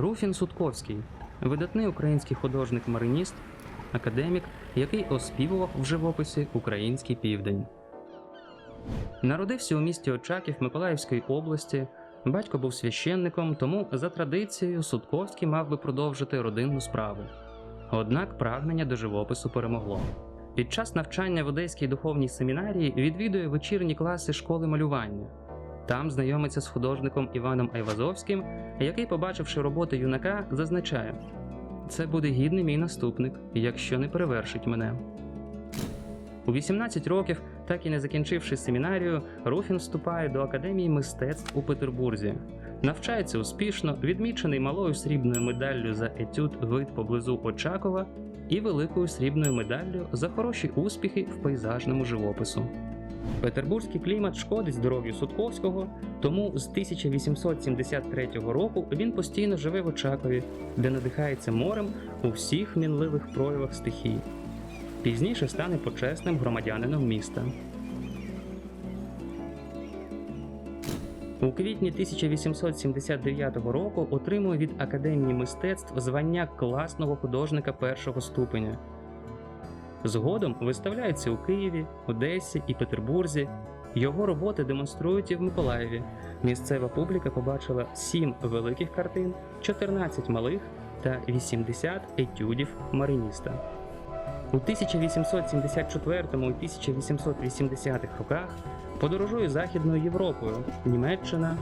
Руфін Сутковський видатний український художник-мариніст, академік, який оспівував в живописі український південь. Народився у місті Очаків Миколаївської області. Батько був священником, тому за традицією Сутковський мав би продовжити родинну справу. Однак прагнення до живопису перемогло. Під час навчання в Одеській духовній семінарії відвідує вечірні класи школи малювання. Там знайомиться з художником Іваном Айвазовським, який, побачивши роботи юнака, зазначає: це буде гідний мій наступник, якщо не перевершить мене. У 18 років, так і не закінчивши семінарію, Руфін вступає до Академії мистецтв у Петербурзі. Навчається успішно, відмічений малою срібною медаллю за етюд вид поблизу Очакова і великою срібною медаллю за хороші успіхи в пейзажному живопису. Петербурзький клімат шкодить здоров'ю Сутковського, тому з 1873 року він постійно живе в Очакові, де надихається морем у всіх мінливих проявах стихій. Пізніше стане почесним громадянином міста. У квітні 1879 року отримує від Академії мистецтв звання класного художника першого ступеня. Згодом виставляється у Києві, Одесі і Петербурзі. Його роботи демонструють і в Миколаєві. Місцева публіка побачила 7 великих картин, 14 малих та 80 етюдів мариніста. У 1874 і 1880 роках подорожує Західною Європою Німеччина,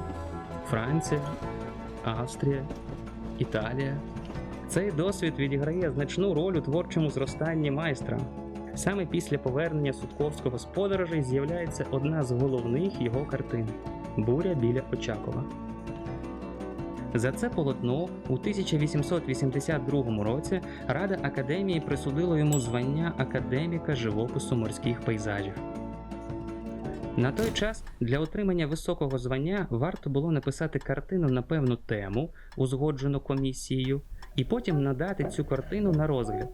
Франція, Австрія, Італія. Цей досвід відіграє значну роль у творчому зростанні майстра. Саме після повернення Сутковського з подорожей з'являється одна з головних його картин Буря біля Очакова. За це полотно у 1882 році Рада Академії присудила йому звання академіка живопису морських пейзажів. На той час для отримання високого звання варто було написати картину на певну тему, узгоджену комісією, і потім надати цю картину на розгляд.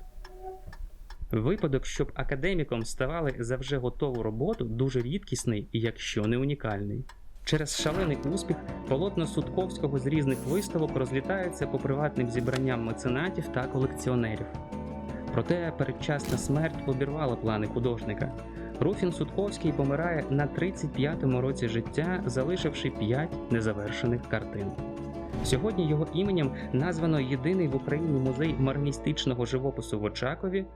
Випадок, щоб академіком ставали за вже готову роботу, дуже рідкісний, якщо не унікальний. Через шалений успіх полотна Сутковського з різних виставок розлітаються по приватним зібранням меценатів та колекціонерів. Проте передчасна смерть обірвала плани художника. Руфін Сутковський помирає на 35-му році життя, залишивши 5 незавершених картин. Сьогодні його іменем названо єдиний в Україні музей марністичного живопису в Очакові.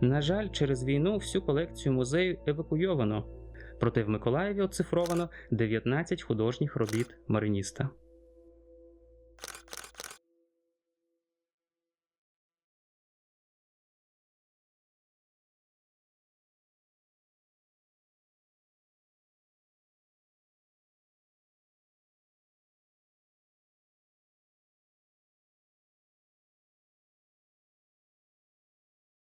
На жаль, через війну всю колекцію музею евакуйовано. Проте в Миколаєві оцифровано 19 художніх робіт мариніста.